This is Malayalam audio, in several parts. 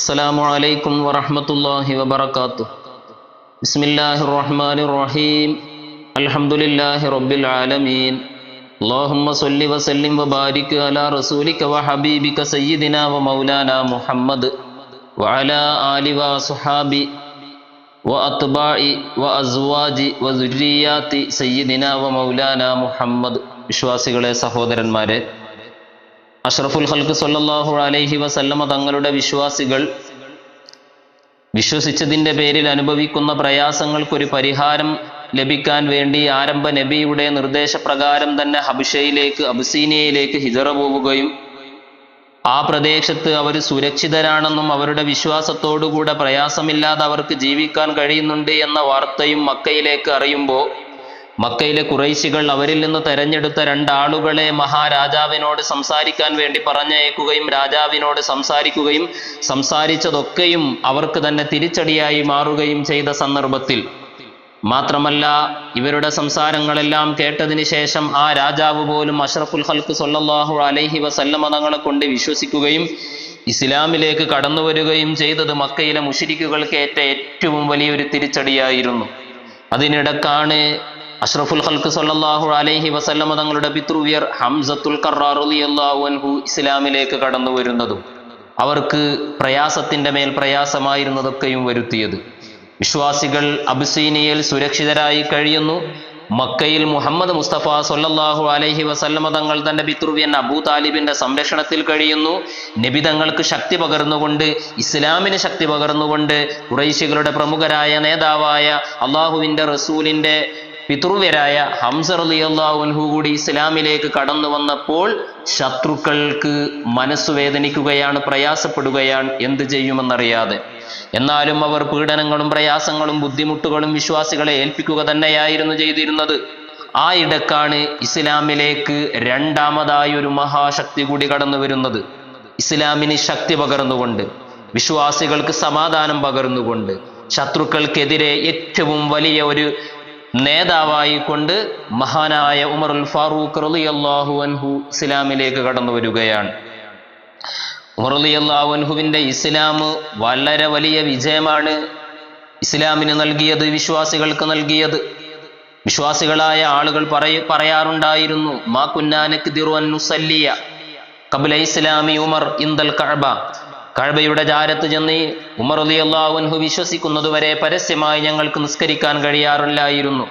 السلام عليكم ورحمة الله وبركاته بسم الله الرحمن الرحيم الحمد لله رب العالمين اللهم صل وسلم وبارك على رسولك وحبيبك سيدنا ومولانا محمد وعلى آل وصحاب وأتباع وأزواج وذريات سيدنا ومولانا محمد വിശ്വാസികളെ സഹോദരന്മാരെ അഷ്റഫുൽ ഹൽക്ക് സല്ലല്ലാഹു അലൈഹി വസല്ലമ തങ്ങളുടെ വിശ്വാസികൾ വിശ്വസിച്ചതിന്റെ പേരിൽ അനുഭവിക്കുന്ന പ്രയാസങ്ങൾക്കൊരു പരിഹാരം ലഭിക്കാൻ വേണ്ടി ആരംഭ നബിയുടെ നിർദ്ദേശപ്രകാരം തന്നെ ഹബിഷയിലേക്ക് അബുസീനിയയിലേക്ക് ഹിജറ പോവുകയും ആ പ്രദേശത്ത് അവർ സുരക്ഷിതരാണെന്നും അവരുടെ വിശ്വാസത്തോടുകൂടെ പ്രയാസമില്ലാതെ അവർക്ക് ജീവിക്കാൻ കഴിയുന്നുണ്ട് എന്ന വാർത്തയും മക്കയിലേക്ക് അറിയുമ്പോൾ മക്കയിലെ കുറൈശികൾ അവരിൽ നിന്ന് തെരഞ്ഞെടുത്ത രണ്ടാളുകളെ മഹാരാജാവിനോട് സംസാരിക്കാൻ വേണ്ടി പറഞ്ഞയക്കുകയും രാജാവിനോട് സംസാരിക്കുകയും സംസാരിച്ചതൊക്കെയും അവർക്ക് തന്നെ തിരിച്ചടിയായി മാറുകയും ചെയ്ത സന്ദർഭത്തിൽ. മാത്രമല്ല ഇവരുടെ സംസാരങ്ങളെല്ലാം കേട്ടതിന് ശേഷം ആ രാജാവ് പോലും അഷ്റഫുൽ ഹൽക്ക് സൊല്ലാഹു അലൈഹി വസല്ലമ തങ്ങളെ കൊണ്ട് വിശ്വസിക്കുകയും ഇസ്ലാമിലേക്ക് കടന്നു വരികയും ചെയ്തത് മക്കയിലെ മുഷിരിക്കുകൾക്ക് ഏറ്റ ഏറ്റവും വലിയൊരു തിരിച്ചടിയായിരുന്നു. അതിനിടക്കാണ് അഷ്റഫുൽ ഹൽക്ക് സല്ലല്ലാഹു അലൈഹി വസല്ലമ തങ്ങളുടെ പിതൃവ്യർ ഹംസത്തുൽ അൻഹു ഇസ്ലാമിലേക്ക് കടന്നു വരുന്നതും അവർക്ക് പ്രയാസത്തിന്റെ മേൽ പ്രയാസമായിരുന്നതൊക്കെയും വരുത്തിയത്. വിശ്വാസികൾ അബുസീനിയയിൽ സുരക്ഷിതരായി കഴിയുന്നു. മക്കയിൽ മുഹമ്മദ് മുസ്തഫ സൊല്ലാഹു അലൈഹി വസല്ലമ തങ്ങൾ തന്റെ പിതൃവ്യൻ അബൂ താലിബിന്റെ സംരക്ഷണത്തിൽ കഴിയുന്നു. നബി തങ്ങൾക്ക് ശക്തി പകർന്നുകൊണ്ട് ഇസ്ലാമിന് ശക്തി പകർന്നുകൊണ്ട് കുറൈശികളുടെ പ്രമുഖരായ നേതാവായ അള്ളാഹുവിന്റെ റസൂലിന്റെ പിതൃവ്യരായ ഹംസർ അലി അള്ളാഹുൻഹു കൂടി ഇസ്ലാമിലേക്ക് കടന്നു വന്നപ്പോൾ ശത്രുക്കൾക്ക് മനസ്സു വേദനിക്കുകയാണ് പ്രയാസപ്പെടുകയാണ് എന്ത് ചെയ്യുമെന്നറിയാതെ. എന്നാലും അവർ പീഡനങ്ങളും പ്രയാസങ്ങളും ബുദ്ധിമുട്ടുകളും വിശ്വാസികളെ ഏൽപ്പിക്കുക തന്നെയായിരുന്നു ചെയ്തിരുന്നത്. ആ ഇടക്കാണ് ഇസ്ലാമിലേക്ക് രണ്ടാമതായി ഒരു മഹാശക്തി കൂടി കടന്നു വരുന്നത്. ഇസ്ലാമിന് ശക്തി പകർന്നുകൊണ്ട് വിശ്വാസികൾക്ക് സമാധാനം പകർന്നുകൊണ്ട് ശത്രുക്കൾക്കെതിരെ ഏറ്റവും വലിയ ഒരു നേതാവായി കൊണ്ട് മഹാനായ ഉമറുൽ ഫാറൂഖ് റളിയല്ലാഹു അൻഹു ഇസ്ലാമിലേക്ക് കടന്നു വരികയാണ്. ഉമർ റളിയല്ലാഹു അൻഹുവിന്റെ ഇസ്ലാം വളരെ വലിയ വിജയമാണ്. ഇസ്ലാമിന് നൽകിയത് വിശ്വാസികൾക്ക് നൽകിയത്. വിശ്വാസികളായ ആളുകൾ പറയ പറയാറുണ്ടായിരുന്നു മാ കുന്നാനക്ക് മുസല്ലിയ കബില ഇസ്ലാമി ഉമർ ഇന്ദൽ കഅബ. കഴബയുടെ ജാരത്ത് ചെന്ന് ഉമർ അലി അള്ളാഹുൻഹു വിശ്വസിക്കുന്നതുവരെ പരസ്യമായി ഞങ്ങൾക്ക് നിസ്കരിക്കാൻ കഴിയാറില്ലായിരുന്നു.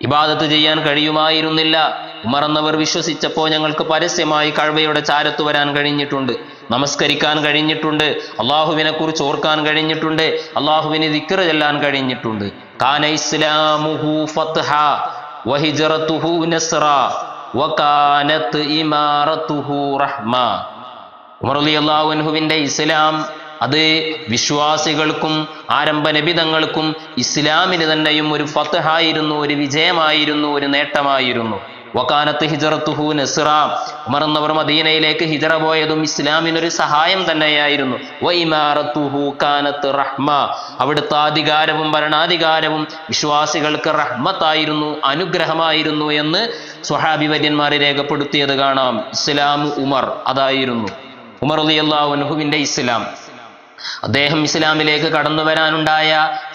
ഇബാദത്ത് ചെയ്യാൻ കഴിയുമായിരുന്നില്ല. ഉമർ വിശ്വസിച്ചപ്പോൾ ഞങ്ങൾക്ക് പരസ്യമായി കഴബയുടെ ചാരത്ത് വരാൻ കഴിഞ്ഞിട്ടുണ്ട്. നമസ്കരിക്കാൻ കഴിഞ്ഞിട്ടുണ്ട്. അള്ളാഹുവിനെ കുറിച്ച് ഓർക്കാൻ കഴിഞ്ഞിട്ടുണ്ട്. അള്ളാഹുവിന് ദിക്കറ് ചെല്ലാൻ കഴിഞ്ഞിട്ടുണ്ട്. കാന ഇസ്ലാമുഹു ഫത്ഹ നസ്റ റഹ്മ. ഉമർ ഇസ്ലാം അത് വിശ്വാസികൾക്കും ആരംഭ നബിതങ്ങൾക്കും ഇസ്ലാമിന് തന്നെയും ഒരു ഫത്തഹായിരുന്നു ഒരു വിജയമായിരുന്നു ഒരു നേട്ടമായിരുന്നു. വക്കാനത്ത് ഹിജറത്തുഹു നസ്റ. ഉമർ എന്നവർ മദീനയിലേക്ക് ഹിജറ പോയതും ഇസ്ലാമിനൊരു സഹായം തന്നെയായിരുന്നു. കാനത്ത് റഹ്മ. അവിടുത്തെ അധികാരവും ഭരണാധികാരവും വിശ്വാസികൾക്ക് റഹ്മത്തായിരുന്നു അനുഗ്രഹമായിരുന്നു എന്ന് സ്വഹാബി വര്യന്മാരെ രേഖപ്പെടുത്തിയത് കാണാം. ഇസ്ലാം ഉമർ അതായിരുന്നു. ഉമർ അലി അള്ളാഹുനുഹുവിന്റെ ഇസ്ലാം. അദ്ദേഹം ഇസ്ലാമിലേക്ക് കടന്നു വരാനുണ്ടായ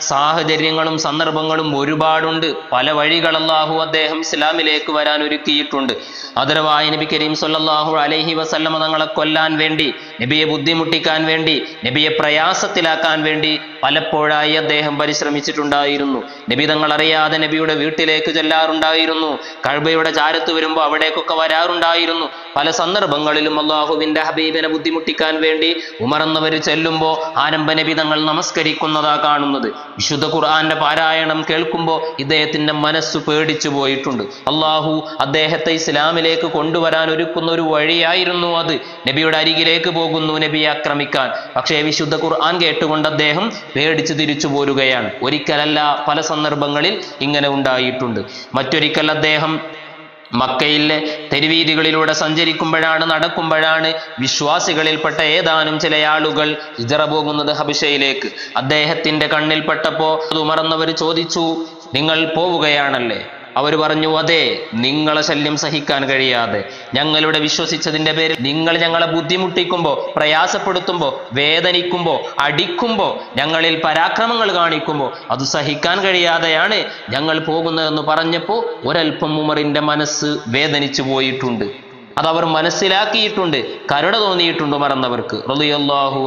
സാഹചര്യങ്ങളും സന്ദർഭങ്ങളും ഒരുപാടുണ്ട്. പല വഴികൾ അള്ളാഹു അദ്ദേഹം ഇസ്ലാമിലേക്ക് വരാൻ ഒരുക്കിയിട്ടുണ്ട് അതരവായ നബി കരീം സല്ലാഹു അലൈഹി വസല്ലമ തങ്ങളെ കൊല്ലാൻ വേണ്ടി നബിയെ ബുദ്ധിമുട്ടിക്കാൻ വേണ്ടി നബിയെ പ്രയാസത്തിലാക്കാൻ വേണ്ടി പലപ്പോഴായി അദ്ദേഹം പരിശ്രമിച്ചിട്ടുണ്ടായിരുന്നു. നബി തങ്ങൾ അറിയാതെ നബിയുടെ വീട്ടിലേക്ക് ചെല്ലാറുണ്ടായിരുന്നു. കഴുബയുടെ ചാരത്ത് വരുമ്പോൾ അവിടേക്കൊക്കെ വരാറുണ്ടായിരുന്നു. പല സന്ദർഭങ്ങളിലും അള്ളാഹുവിന്റെ ഹബീബിനെ ബുദ്ധിമുട്ടിക്കാൻ വേണ്ടി ഉമർ ചെല്ലുമ്പോൾ ആരംഭ നബി തങ്ങൾ നമസ്കരിക്കുന്നതാ കാണുന്നത്. വിശുദ്ധ ഖുർആന്റെ പാരായണം കേൾക്കുമ്പോൾ ഇദ്ദേഹത്തിന്റെ മനസ്സ് പേടിച്ചു പോയിട്ടുണ്ട്. അള്ളാഹു അദ്ദേഹത്തെ ഇസ്ലാമിലേക്ക് കൊണ്ടുവരാൻ ഒരുക്കുന്ന ഒരു വഴിയായിരുന്നു അത്. നബിയുടെ അരികിലേക്ക് പോകുന്നു നബിയെ ആക്രമിക്കാൻ. പക്ഷേ വിശുദ്ധ ഖുർആൻ കേട്ടുകൊണ്ട് അദ്ദേഹം പേടിച്ച് തിരിച്ചു പോരുകയാണ്. ഒരിക്കലല്ല പല സന്ദർഭങ്ങളിൽ ഇങ്ങനെ ഉണ്ടായിട്ടുണ്ട്. മറ്റൊരിക്കൽ അദ്ദേഹം മക്കയിലെ തെരുവീതികളിലൂടെ സഞ്ചരിക്കുമ്പോഴാണ് നടക്കുമ്പോഴാണ് വിശ്വാസികളിൽപ്പെട്ട ഏതാനും ചില ആളുകൾ ഇജറ പോകുന്നത് ഹബിഷയിലേക്ക്. അദ്ദേഹത്തിന്റെ കണ്ണിൽപ്പെട്ടപ്പോ അത് ഉമർന്നവർ ചോദിച്ചു നിങ്ങൾ പോവുകയാണല്ലേ? അവർ പറഞ്ഞു അതെ നിങ്ങളെ ശല്യം സഹിക്കാൻ കഴിയാതെ. ഞങ്ങളുടെ വിശ്വസിച്ചതിന്റെ പേരിൽ നിങ്ങൾ ഞങ്ങളെ ബുദ്ധിമുട്ടിക്കുമ്പോൾ പ്രയാസപ്പെടുത്തുമ്പോൾ വേദനിക്കുമ്പോൾ അടിക്കുമ്പോൾ ഞങ്ങളിൽ പരാക്രമങ്ങൾ കാണിക്കുമ്പോൾ അത് സഹിക്കാൻ കഴിയാതെയാണ് ഞങ്ങൾ പോകുന്നതെന്ന് പറഞ്ഞപ്പോൾ ഒരൽപ്പം ഉമറിന്റെ മനസ്സ് വേദനിച്ചു പോയിട്ടുണ്ട്. അതവർ മനസ്സിലാക്കിയിട്ടുണ്ട് കരുണ തോന്നിയിട്ടുണ്ട് മറന്നവർക്ക്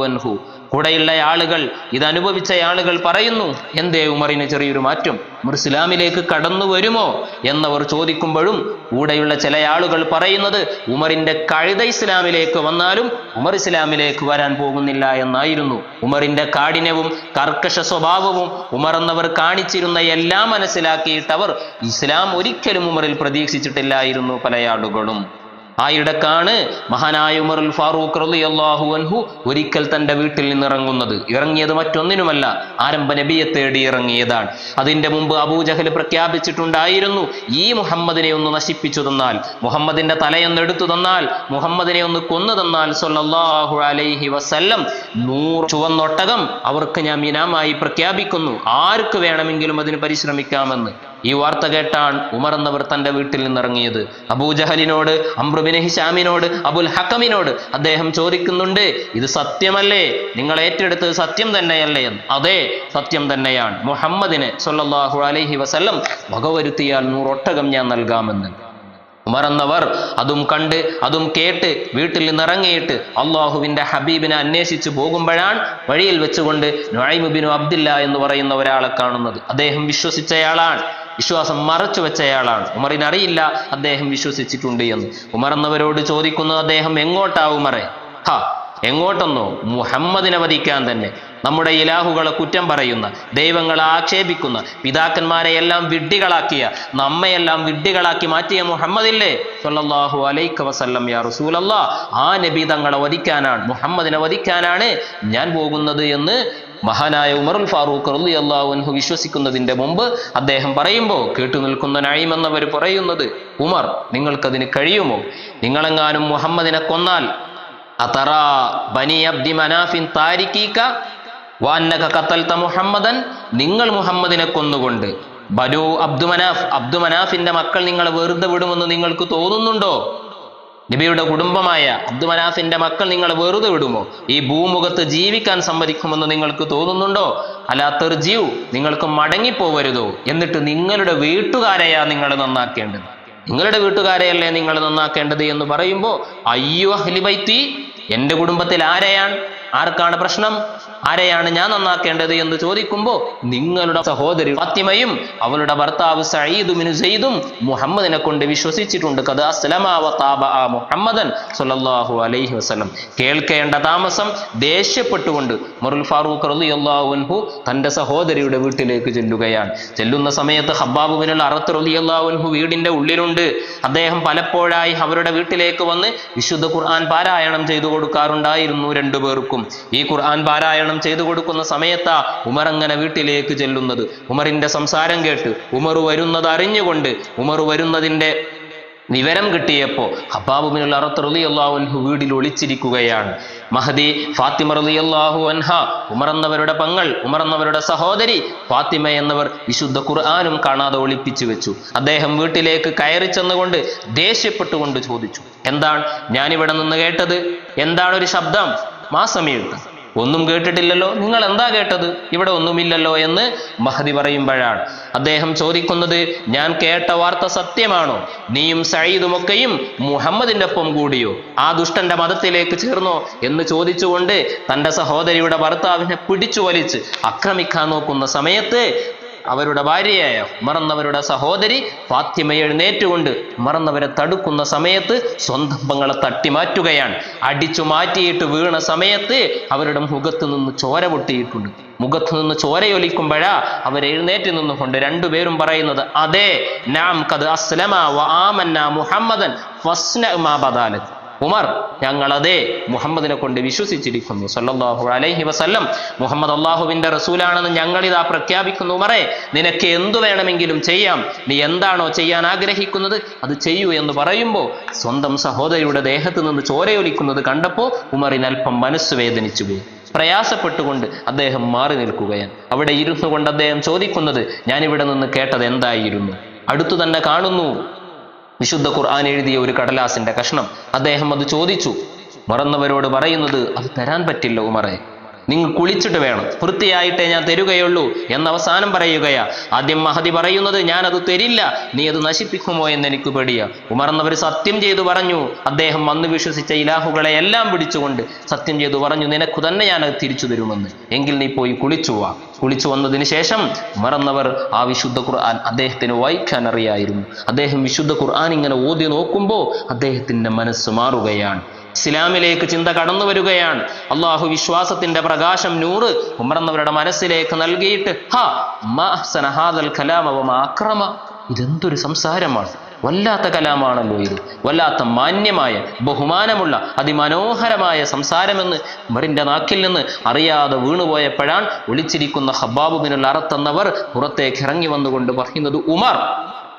അൻഹു. കൂടെയുള്ള ആളുകൾ ഇത് അനുഭവിച്ച ആളുകൾ പറയുന്നു എന്തേ ഉമറിന് ചെറിയൊരു മാറ്റം? ഉമർ ഇസ്ലാമിലേക്ക് കടന്നു വരുമോ? എന്നവർ ചോദിക്കുമ്പോഴും കൂടെയുള്ള ചില ആളുകൾ പറയുന്നത് ഉമറിന്റെ കഴുത ഇസ്ലാമിലേക്ക് വന്നാലും ഉമർ ഇസ്ലാമിലേക്ക് വരാൻ പോകുന്നില്ല എന്നായിരുന്നു. ഉമറിന്റെ കാഠിന്യവും കർക്കശ സ്വഭാവവും ഉമർ എന്നവർ കാണിച്ചിരുന്ന എല്ലാം മനസ്സിലാക്കിയിട്ടവർ ഇസ്ലാം ഒരിക്കലും ഉമറിൽ പ്രതീക്ഷിച്ചിട്ടില്ലായിരുന്നു പല ആളുകളും. ആ ഇടക്കാണ് മഹാനായ ഉമറുൽ ഫാറൂഖ് റളിയല്ലാഹു അൻഹു ഒരിക്കൽ തന്റെ വീട്ടിൽ നിന്ന് ഇറങ്ങുന്നത് ഇറങ്ങിയത് മറ്റൊന്നിനുമല്ല ആരംഭ നബിയെ തേടി ഇറങ്ങിയതാണ്. അതിന്റെ മുമ്പ് അബൂജഹൽ പ്രഖ്യാപിച്ചിട്ടുണ്ടായിരുന്നു ഈ മുഹമ്മദിനെ ഒന്ന് നശിപ്പിച്ചു തന്നാൽ മുഹമ്മദിന്റെ തലയൊന്ന് എടുത്തു തന്നാൽ മുഹമ്മദിനെ ഒന്ന് കൊന്നു തന്നാൽ സല്ലല്ലാഹു അലൈഹി വസല്ലം നൂറ് ചുവന്നൊട്ടകം അവർക്ക് ഞാൻ മിനാമായി പ്രഖ്യാപിക്കുന്നു. ആർക്ക് വേണമെങ്കിലും അതിന് പരിശ്രമിക്കാമെന്ന്. ഈ വാർത്ത കേട്ടാണ് ഉമർ എന്നവർ തന്റെ വീട്ടിൽ നിന്നിറങ്ങിയത്. അബൂജഹലിനോട് അമ്രുബിൻ ഹിഷാമിനോട് അബുൽ ഹക്കമിനോട് അദ്ദേഹം ചോദിക്കുന്നുണ്ട് ഇത് സത്യമല്ലേ? നിങ്ങൾ ഏറ്റെടുത്തത് സത്യം തന്നെയല്ലേ? എന്ന്. അതെ സത്യം തന്നെയാണ്. മുഹമ്മദിനെ സൊല്ലാഹു അലൈഹി വസല്ലം വകവരുത്തിയാൽ നൂറൊട്ടകം ഞാൻ നൽകാമെന്ന്. ഉമറന്നവർ അതും കണ്ട് അതും കേട്ട് വീട്ടിൽ നിന്നിറങ്ങിയിട്ട് അള്ളാഹുവിന്റെ ഹബീബിനെ അന്വേഷിച്ചു പോകുമ്പോഴാണ് വഴിയിൽ വെച്ചുകൊണ്ട് നുഐമുബിനു അബ്ദില്ല എന്ന് പറയുന്ന ഒരാളെ കാണുന്നത്. അദ്ദേഹം വിശ്വസിച്ചയാളാണ്. വിശ്വാസം മറച്ചു വെച്ചയാളാണ്. ഉമറിന് അറിയില്ല അദ്ദേഹം വിശ്വസിച്ചിട്ടുണ്ട് എന്ന്. ഉമർ എന്നവരോട് ചോദിക്കുന്നത് അദ്ദേഹം എങ്ങോട്ടാ ഉമറെ? ഹാ എങ്ങോട്ടെന്നോ. മുഹമ്മദിനെ വധിക്കാൻ തന്നെ. നമ്മുടെ ഇലാഹുകളെ കുറ്റം പറയുന്ന ദൈവങ്ങളെ ആക്ഷേപിക്കുന്ന പിതാക്കന്മാരെ എല്ലാം വിഡ്ഢികളാക്കിയ നമ്മയെല്ലാം വിഡ്ഢികളാക്കി മാറ്റിയ മുഹമ്മദില്ലേ? സല്ലല്ലാഹു അലൈക്ക വസല്ലം യാ റസൂലല്ലാ. ആ നബി തങ്ങളെ വധിക്കാനാണ് മുഹമ്മദിനെ വധിക്കാനാണ് ഞാൻ പോകുന്നത് എന്ന് മഹാനായ ഉമറുൽ ഫാറൂഖ് അൻഹു വിശ്വസിക്കുന്നതിന്റെ മുമ്പ് അദ്ദേഹം പറയുമ്പോൾ കേട്ടു നിൽക്കുന്ന നഈം എന്നവർ പറയുന്നത് ഉമർ നിങ്ങൾക്കതിന് കഴിയുമോ? നിങ്ങളെങ്ങാനും മുഹമ്മദിനെ കൊന്നാൽ അതറാ ബനി അബ്ദി മനാഫിൻ താരിക്കീക്ക വാന്നക കത്തൽത്ത മുഹമ്മദൻ നിങ്ങൾ മുഹമ്മദിനെ കൊന്നുകൊണ്ട് ബനു അബ്ദു മനാഫ് അബ്ദു മനാഫിന്റെ മക്കൾ നിങ്ങളെ വെറുതെ വിടുമെന്ന് നിങ്ങൾക്ക് തോന്നുന്നുണ്ടോ? നബിയുടെ കുടുംബമായ അബ്ദുമനാഫിന്റെ മക്കൾ നിങ്ങൾ വെറുതെ വിടുമോ? ഈ ഭൂമുഖത്ത് ജീവിക്കാൻ സമ്മതിക്കുമെന്ന് നിങ്ങൾക്ക് തോന്നുന്നുണ്ടോ? അല്ലാ തെർജീവ് നിങ്ങൾക്ക് മടങ്ങിപ്പോവരുതോ? എന്നിട്ട് നിങ്ങളുടെ വീട്ടുകാരെയാ നിങ്ങൾ നന്നാക്കേണ്ടത്. നിങ്ങളുടെ വീട്ടുകാരെയല്ലേ നിങ്ങൾ നന്നാക്കേണ്ടത് എന്ന് പറയുമ്പോൾ അയ്യോ ഹലിബൈത്തി എന്റെ കുടുംബത്തിൽ ആരെയാണ്? ആർക്കാണ് പ്രശ്നം? ആരെയാണ് ഞാൻ നന്നാക്കേണ്ടത് എന്ന് ചോദിക്കുമ്പോൾ നിങ്ങളുടെ സഹോദരി ഫാത്തിമയും അവളുടെ ഭർത്താവ് സയ്യിദും സെയ്ദും മുഹമ്മദിനെ കൊണ്ട് വിശ്വസിച്ചിട്ടുണ്ട്. കഥ മുഹമ്മദൻ സല്ലല്ലാഹു അലൈഹി വസല്ലം. കേൾക്കേണ്ട താമസം ദേഷ്യപ്പെട്ടുകൊണ്ട് മുറുൽ ഫാറൂഖ് റളിയല്ലാഹു അൻഹു തന്റെ സഹോദരിയുടെ വീട്ടിലേക്ക് ചെല്ലുകയാണ്. ചെല്ലുന്ന സമയത്ത് ഹബ്ബാബുവിനുള്ള അറത്ത് റളിയല്ലാഹു അൻഹു വീടിന്റെ ഉള്ളിലുണ്ട്. അദ്ദേഹം പലപ്പോഴായി അവരുടെ വീട്ടിലേക്ക് വന്ന് വിശുദ്ധ ഖുർആൻ പാരായണം ചെയ്തു കൊടുക്കാറുണ്ടായിരുന്നു രണ്ടുപേർക്കും. ഈ ഖുർആൻ പാരായണം ചെയ്തു കൊടുക്കുന്ന സമയത്താ ഉമർ അങ്ങനെ വീട്ടിലേക്ക് ചെല്ലുന്നത്. ഉമറിന്റെ സംസാരം കേട്ട് ഉമർ വരുന്നത് അറിഞ്ഞുകൊണ്ട് ഉമർ വരുന്നതിന്റെ വിവരം കിട്ടിയപ്പോ ഹബാബുബിനുള്ള അറത്ത് റളിയല്ലാഹു അൻഹു വീടിൽ ഒളിച്ചിരിക്കുകയാണ്. മഹദി ഫാത്തിമ റളിയല്ലാഹു അൻഹ ഉമർ എന്നവരുടെ പങ്ങൾ ഉമർ എന്നവരുടെ സഹോദരി ഫാത്തിമ എന്നവർ വിശുദ്ധ ഖുർആാനും കാണാതെ ഒളിപ്പിച്ചു വെച്ചു. അദ്ദേഹം വീട്ടിലേക്ക് കയറി ചെന്നുകൊണ്ട് ദേഷ്യപ്പെട്ടുകൊണ്ട് ചോദിച്ചു എന്താണ്? ഞാനിവിടെ നിന്ന് കേട്ടത്? എന്താണ് ഒരു ശബ്ദം? മാസമീട്ട് ഒന്നും കേട്ടിട്ടില്ലല്ലോ. നിങ്ങൾ എന്താ കേട്ടത്? ഇവിടെ ഒന്നുമില്ലല്ലോ എന്ന് മഹദി പറയുമ്പോഴാണ്. അദ്ദേഹം ചോദിക്കുന്നത് ഞാൻ കേട്ട വാർത്ത സത്യമാണോ? നീയും സയ്യിദുമൊക്കെയും മുഹമ്മദിന്റെ ഒപ്പം കൂടിയോ? ആ ദുഷ്ടന്റെ മതത്തിലേക്ക് ചേർന്നോ? എന്ന് ചോദിച്ചുകൊണ്ട് തന്റെ സഹോദരിയുടെ ഭർത്താവിനെ പിടിച്ചു വലിച്ച് ആക്രമിക്കാൻ നോക്കുന്ന സമയത്ത് അവരുടെ ഭാര്യയായ മറന്നവരുടെ സഹോദരി ഫാത്തിമ എഴുന്നേറ്റുകൊണ്ട് മറന്നവരെ തടുക്കുന്ന സമയത്ത് സ്വന്തം പങ്ങളെ തട്ടിമാറ്റുകയാണ്. അടിച്ചു മാറ്റിയിട്ട് വീണ സമയത്ത് അവരുടെ മുഖത്ത് നിന്ന് ചോര പൊട്ടിയിട്ടുണ്ട്. മുഖത്ത് നിന്ന് ചോരയൊലിക്കുമ്പോഴാ അവർ എഴുന്നേറ്റ് നിന്നുകൊണ്ട് രണ്ടുപേരും പറയുന്നത് അതെ നാം കത് അസ്ലമ വ ആമന്ന മുഹമ്മദൻ ഫസ്ന മാ ബദാലത്ത്. ഉമർ ഞങ്ങളതേ മുഹമ്മദിനെ കൊണ്ട് വിശ്വസിച്ചിരിക്കുന്നു. സല്ലാഹു അലൈഹി വസല്ലം മുഹമ്മദ് അള്ളാഹുവിന്റെ റസൂലാണെന്ന് ഞങ്ങളിതാ പ്രഖ്യാപിക്കുന്നു. ഉമറെ നിനക്ക് എന്തു വേണമെങ്കിലും ചെയ്യാം. നീ എന്താണോ ചെയ്യാൻ ആഗ്രഹിക്കുന്നത് അത് ചെയ്യൂ എന്ന് പറയുമ്പോൾ സ്വന്തം സഹോദരിയുടെ ദേഹത്ത് നിന്ന് ചോരയൊലിക്കുന്നത് കണ്ടപ്പോൾ ഉമറിനൽപ്പം മനസ്സ് വേദനിച്ചു പോയി. പ്രയാസപ്പെട്ടുകൊണ്ട് അദ്ദേഹം മാറി നിൽക്കുകയാണ്. അവിടെ ഇരുന്നു കൊണ്ട് അദ്ദേഹം ചോദിക്കുന്നത് ഞാൻ ഇവിടെ നിന്ന് കേട്ടത് എന്തായിരുന്നു? അടുത്തു തന്നെ കാണുന്നു വിശുദ്ധ ഖുർആൻ എഴുതിയ ഒരു കടലാസിന്റെ കഷ്ണം. അദ്ദേഹം അത് ചോദിച്ചു. മറന്നവരോട് പറയുന്നത് അത് തരാൻ പറ്റില്ല ഉമറെ. നിങ്ങൾ കുളിച്ചിട്ട് വേണം. വൃത്തിയായിട്ടേ ഞാൻ തരുകയുള്ളൂ എന്ന് അവസാനം പറയുകയാ. ആദ്യം മഹതി പറയുന്നത് ഞാൻ അത് തരില്ല നീ അത് നശിപ്പിക്കുമോ എന്ന് എനിക്ക് പേടിയ. ഉമർന്നവർ സത്യം ചെയ്തു പറഞ്ഞു. അദ്ദേഹം വന്ന് വിശ്വസിച്ച ഇലാഹുകളെ എല്ലാം പിടിച്ചുകൊണ്ട് സത്യം ചെയ്തു പറഞ്ഞു നിനക്ക് തന്നെ ഞാൻ അത് തിരിച്ചു തരുമെന്ന്. എങ്കിൽ നീ പോയി കുളിച്ചു വാ. കുളിച്ചു വന്നതിന് ശേഷം ഉമർന്നവർ ആ വിശുദ്ധ ഖുർആൻ അദ്ദേഹത്തിന് വായിക്കാൻ അറിയായിരുന്നു. അദ്ദേഹം വിശുദ്ധ ഖുർആൻ ഇങ്ങനെ ഓതി നോക്കുമ്പോൾ അദ്ദേഹത്തിന്റെ മനസ്സ് മാറുകയാണ്. ഇസ്ലാമിലേക്ക് ചിന്ത കടന്നു വരികയാണ്. അള്ളാഹു വിശ്വാസത്തിന്റെ പ്രകാശം നൂറ് ഉമർന്നവരുടെ മനസ്സിലേക്ക് നൽകിയിട്ട് ഹാദൽ ഇതെന്തൊരു സംസാരമാണ്. വല്ലാത്ത കലാമാണല്ലോ ഇത്. വല്ലാത്ത മാന്യമായ ബഹുമാനമുള്ള അതിമനോഹരമായ സംസാരമെന്ന് മറിന്റെ നാക്കിൽ നിന്ന് അറിയാതെ വീണുപോയപ്പോഴാണ് ഒളിച്ചിരിക്കുന്ന ഹബ്ബാബുബിനുള്ള അറത്തെന്നവർ പുറത്തേക്ക് ഇറങ്ങി വന്നുകൊണ്ട് പറയുന്നത് ഉമർ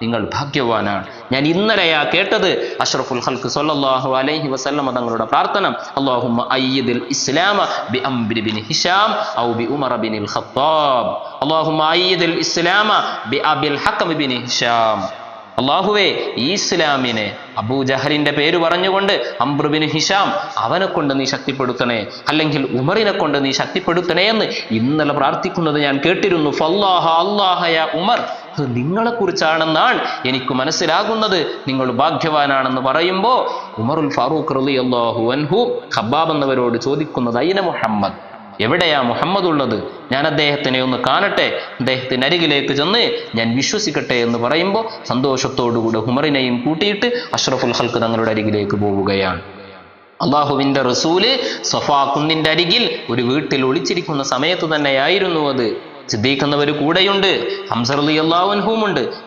നിങ്ങൾ ഭാഗ്യവാനാണ്. ഞാൻ ഇന്നലെയാ കേട്ടത്. അഷ്റഫുൽ ഹൽക്ക് സൊല്ലാഹു അലൈഹി വസല്ലമ തങ്ങളുടെ പ്രാർത്ഥന. അല്ലാഹുമ്മ അയ്യദിൽ ഇസ്ലാമ ബി അംബിൻ ബിൻ ഹിഷാം ഔ ബി ഉമർ ബിൻ ഖത്താബ്. അല്ലാഹുമ്മ അയ്യദിൽ ഇസ്ലാമ ബി അബിൽ ഹക്കം ബിൻ ഹിഷാം അള്ളാഹുവേ ഈ ഇസ്ലാമിനെ അബൂജഹലിന്റെ പേര് പറഞ്ഞുകൊണ്ട് അംബ്രുബിന് ഹിഷാം അവനെ കൊണ്ട് നീ ശക്തിപ്പെടുത്തണേ. അല്ലെങ്കിൽ ഉമറിനെ കൊണ്ട് നീ ശക്തിപ്പെടുത്തണേ എന്ന് ഇന്നലെ പ്രാർത്ഥിക്കുന്നത് ഞാൻ കേട്ടിരുന്നു. ഫല്ലാഹ അള്ളാഹയ ഉമർ. അത് നിങ്ങളെ കുറിച്ചാണെന്നാണ് എനിക്ക് മനസ്സിലാകുന്നത്. നിങ്ങൾ ഭാഗ്യവാനാണെന്ന് പറയുമ്പോൾ ഉമറുൽ ഫാറൂഖ് അള്ളാഹു അൻഹു എന്നവരോട് ചോദിക്കുന്നത് അയിന മുഹമ്മദ്? എവിടെയാ മുഹമ്മദ് ഉള്ളത്? ഞാൻ അദ്ദേഹത്തിനെ ഒന്ന് കാണട്ടെ. അദ്ദേഹത്തിന് അരികിലേക്ക് ചെന്ന് ഞാൻ വിശ്വസിക്കട്ടെ എന്ന് പറയുമ്പോൾ സന്തോഷത്തോടുകൂടെ ഹുമറിനെയും കൂട്ടിയിട്ട് അഷ്റഫുൽ ഹൽക്ക് തങ്ങളുടെ അരികിലേക്ക് പോവുകയാണ്. അള്ളാഹുവിന്റെ റസൂൽ സഫാ കുന്നിന്റെ അരികിൽ ഒരു വീട്ടിൽ ഒളിച്ചിരിക്കുന്ന സമയത്ത് തന്നെയായിരുന്നു അത്. സിദ്ദീഖ് എന്നവർ കൂടെയുണ്ട് ഹംസർലി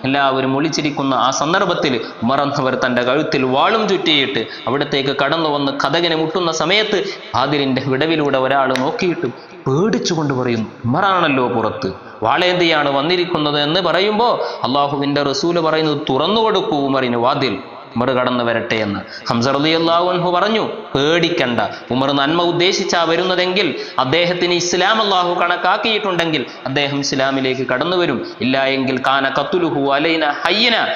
എല്ലാവരും ഒളിച്ചിരിക്കുന്ന ആ സന്ദർഭത്തിൽ ഉമർ എന്നവർ തന്റെ കഴുത്തിൽ വാളും ചുറ്റിയിട്ട് അവിടത്തേക്ക് കടന്നു വന്ന് കഥകിനെ മുട്ടുന്ന സമയത്ത് ആദിലിന്റെ വിടവിലൂടെ ഒരാൾ നോക്കിയിട്ട് പേടിച്ചുകൊണ്ട് പറയുന്നു ഉമറാണല്ലോ പുറത്ത്. വാളേന്തിയാണ് വന്നിരിക്കുന്നത് എന്ന് പറയുമ്പോൾ അള്ളാഹുവിന്റെ റസൂൽ പറയുന്നത് തുറന്നു കൊടുക്കൂ ഉമറിന് വാതിൽ. കടന്നു വരട്ടെ എന്ന്. ഹംസ റളിയല്ലാഹു അൻഹു പറഞ്ഞു പേടിക്കണ്ട. ഉമർ നന്മ ഉദ്ദേശിച്ചാ വരുന്നതെങ്കിൽ അദ്ദേഹത്തിന് ഇസ്ലാം അള്ളാഹു കണക്കാക്കിയിട്ടുണ്ടെങ്കിൽ അദ്ദേഹം ഇസ്ലാമിലേക്ക് കടന്നു വരും. ഇല്ല എങ്കിൽ കാന കത്തുലുഹു അലൈന ഹയ്യന.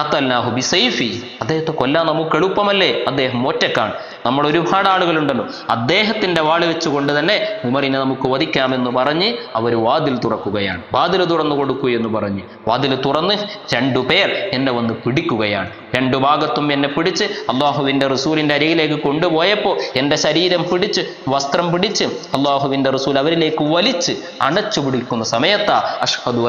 കത്തല്ലാഹു ബിസൈഫി. അദ്ദേഹത്തെ കൊല്ലാൻ നമുക്ക് എളുപ്പമല്ലേ? അദ്ദേഹം ഒറ്റക്കാണ്. നമ്മൾ ഒരുപാട് ആളുകളുണ്ടല്ലോ. അദ്ദേഹത്തിന്റെ വാൾ വെച്ചുകൊണ്ട് തന്നെ ഉമറിനെ നമുക്ക് വധിക്കാമെന്ന് പറഞ്ഞ് അവർ വാതിൽ തുറക്കുകയാണ്. വാതിൽ തുറന്നു കൊടുക്കൂ എന്ന് പറഞ്ഞ് വാതിൽ തുറന്ന് രണ്ടു പേർ എന്നെ വന്ന് പിടിക്കുകയാണ്. രണ്ടു ഭാഗത്തും എന്നെ പിടിച്ച് അള്ളാഹുവിന്റെ റസൂലിന്റെ അരികിലേക്ക് കൊണ്ടുപോയപ്പോൾ എന്റെ ശരീരം പിടിച്ച് വസ്ത്രം പിടിച്ച് അള്ളാഹുവിന്റെ റസൂൽ അവരിലേക്ക് വലിച്ച് അണച്ചു പിടിക്കുന്ന സമയത്താ അഷ്ഹദു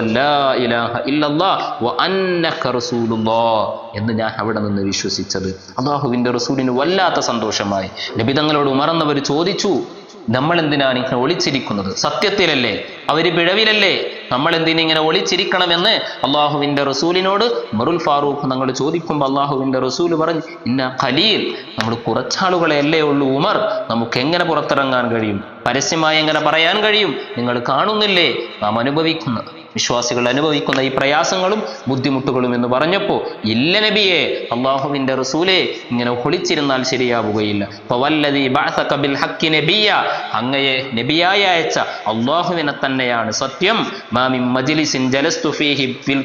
എന്ന് ഞാൻ അവിടെ നിന്ന് വിശ്വസിച്ചത്. അള്ളാഹുവിന്റെ റസൂലിന് വല്ലാത്ത സന്തോഷമായി. നബിതങ്ങളോട് ഉമർന്നവർ ചോദിച്ചു നമ്മൾ എന്തിനാണ് ഇങ്ങനെ ഒളിച്ചിരിക്കുന്നത്? സത്യത്തിലല്ലേ? അവർ പിഴവിലല്ലേ? നമ്മൾ എന്തിനിങ്ങനെ ഒളിച്ചിരിക്കണമെന്ന്? അള്ളാഹുവിന്റെ റസൂലിനോട് മറുൽ ഫാറൂഖ് നമ്മൾ ചോദിക്കുമ്പോൾ അള്ളാഹുവിന്റെ റസൂൽ പറഞ്ഞു ഇന്ന ഖലീൽ നമ്മൾ കുറച്ചാളുകളെ അല്ലേ ഉള്ളൂ ഉമർ. നമുക്ക് എങ്ങനെ പുറത്തിറങ്ങാൻ കഴിയും? പരസ്യമായി എങ്ങനെ പറയാൻ കഴിയും? നിങ്ങൾ കാണുന്നില്ലേ? നാം അനുഭവിക്കുന്ന വിശ്വാസികൾ അനുഭവിക്കുന്ന ഈ പ്രയാസങ്ങളും ബുദ്ധിമുട്ടുകളും എന്ന് പറഞ്ഞപ്പോൾ ഇല്ല നബിയെ അള്ളാഹുവിന്റെ റസൂലെ ഇങ്ങനെ ഒളിച്ചിരുന്നാൽ ശരിയാവുകയില്ല. അങ്ങയെ നബിയായ അയച്ച അള്ളാഹുവിനെ തന്നെയാണ് സത്യം. ജലസ്തു ഫീഹി ബിൽ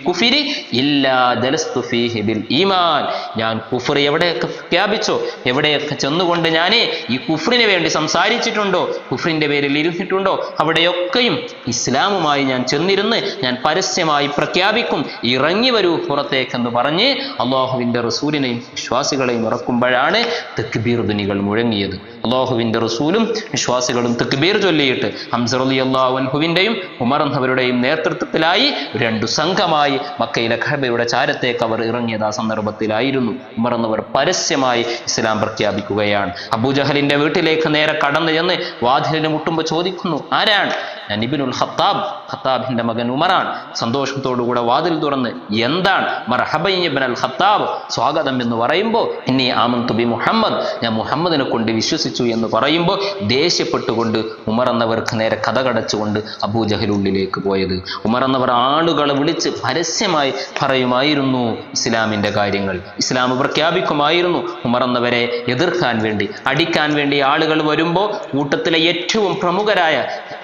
ഇല്ലാ ജലസ്തു ഫീഹി ബിൽ ഈമാൻ. ഞാൻ കുഫർ എവിടെയൊക്കെ പ്രഖ്യാപിച്ചോ എവിടെയൊക്കെ ചെന്നുകൊണ്ട് ഞാൻ ഈ കുഫറിന് വേണ്ടി സംസാരിച്ചിട്ടുണ്ടോ കുഫറിന്റെ പേരിൽ ഇരുന്നിട്ടുണ്ടോ അവിടെയൊക്കെയും ഇസ്ലാമുമായി ഞാൻ ചെന്നിരുന്ന് ഞാൻ പരസ്യമായി പ്രഖ്യാപിക്കും. ഇറങ്ങി വരൂ പുറത്തേക്കെന്ന് പറഞ്ഞ് അള്ളാഹുവിന്റെ റസൂലിനെയും വിശ്വാസികളെയും ഇറക്കുമ്പോഴാണ് തെക്കുബീർ ധ്വനികൾ മുഴങ്ങിയത്. അള്ളാഹുവിന്റെ റസൂലും വിശ്വാസികളും തെക്കുബീർ ചൊല്ലിയിട്ട് ഹംസറലി അള്ളാഹുവിന്റെയും ഉമർ എന്നവരുടെയും നേതൃത്വത്തിലായി രണ്ടു സംഘമായി മക്കയിലെ ഖബയുടെ ചാരത്തേക്ക് അവർ ഇറങ്ങിയത് ആ സന്ദർഭത്തിലായിരുന്നു. ഉമർ എന്നവർ പരസ്യമായി ഇസ്ലാം പ്രഖ്യാപിക്കുകയാണ്. അബൂജഹലിന്റെ വീട്ടിലേക്ക് നേരെ കടന്നു ചെന്ന് വാതിലിന് മുട്ടുമ്പോൾ ചോദിക്കുന്നു ആരാണ്? ഞാൻ ഇബിനുൽ ഖത്താബ്. ഖത്താബിന്റെ മകൻ ഉമറാണ്. സന്തോഷത്തോടുകൂടെ വാതിൽ തുറന്ന് എന്താണ്? ഖത്താബ്. സ്വാഗതം എന്ന് പറയുമ്പോൾ ഇനി ആമൻ തുബി മുഹമ്മദ്. ഞാൻ മുഹമ്മദിനെ കൊണ്ട് വിശ്വസിച്ചു എന്ന് പറയുമ്പോൾ ദേഷ്യപ്പെട്ടുകൊണ്ട് ഉമർ എന്നവർക്ക് നേരെ കഥ കടച്ചുകൊണ്ട് അബൂജഹൽ ഉള്ളിലേക്ക് പോയത്. ഉമർ എന്നവർ ആളുകളെ വിളിച്ച് പരസ്യമായി പറയുമായിരുന്നു ഇസ്ലാമിന്റെ കാര്യങ്ങൾ. ഇസ്ലാം പ്രഖ്യാപിക്കുമായിരുന്നു ഉമർ എന്നവരെ എതിർക്കാൻ വേണ്ടി അടിക്കാൻ വേണ്ടി ആളുകൾ വരുമ്പോൾ കൂട്ടത്തിലെ ഏറ്റവും പ്രമുഖരായ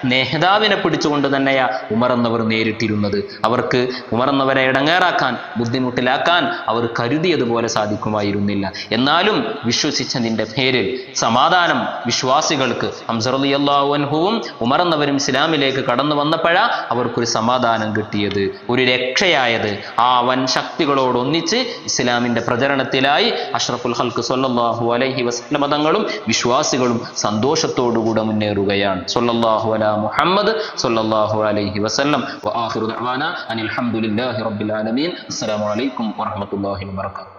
നേതാവിനെ പിടിച്ചുകൊണ്ട് തന്നെയാ ഉമർ എന്നവർ നേരിട്ടിരുന്നത്. അവർക്ക് ഉമർ എന്നവരെ ഇടങ്ങേറാക്കാൻ ബുദ്ധിമുട്ടിലാക്കാൻ അവർ കരുതിയതുപോലെ സാധിക്കുമായിരുന്നില്ല. എന്നാലും വിശ്വസിച്ചതിന്റെ പേരിൽ സമാധാനം വിശ്വാസികൾക്ക് ഹംസറലി അള്ളാഹുവൻഹുവും ഉമർ ഇസ്ലാമിലേക്ക് കടന്നു വന്നപ്പോഴാ അവർക്കൊരു സമാധാനം കിട്ടിയത്. ഒരു രക്ഷയായത്. ആ വൻ ശക്തികളോട് ഒന്നിച്ച് ഇസ്ലാമിന്റെ പ്രചരണത്തിലായി അഷ്റഫുൽ ഹൽക്ക് സൊല്ലാഹു അലൈഹി വസ്ലമതങ്ങളും വിശ്വാസികളും സന്തോഷത്തോടുകൂടെ മുന്നേറുകയാണ്. സൊല്ലാഹു മുഹമ്മദ് സല്ലാഹു അലൈഹി വസ്ലം അനിൽ അലഹമുല്ലാഹി റബ്ബിൽ ആലമീൻ. അസ്സലാമു അസ്സലാമലൈക്കും വാഹമത്തല്ലാഹി വാത്തു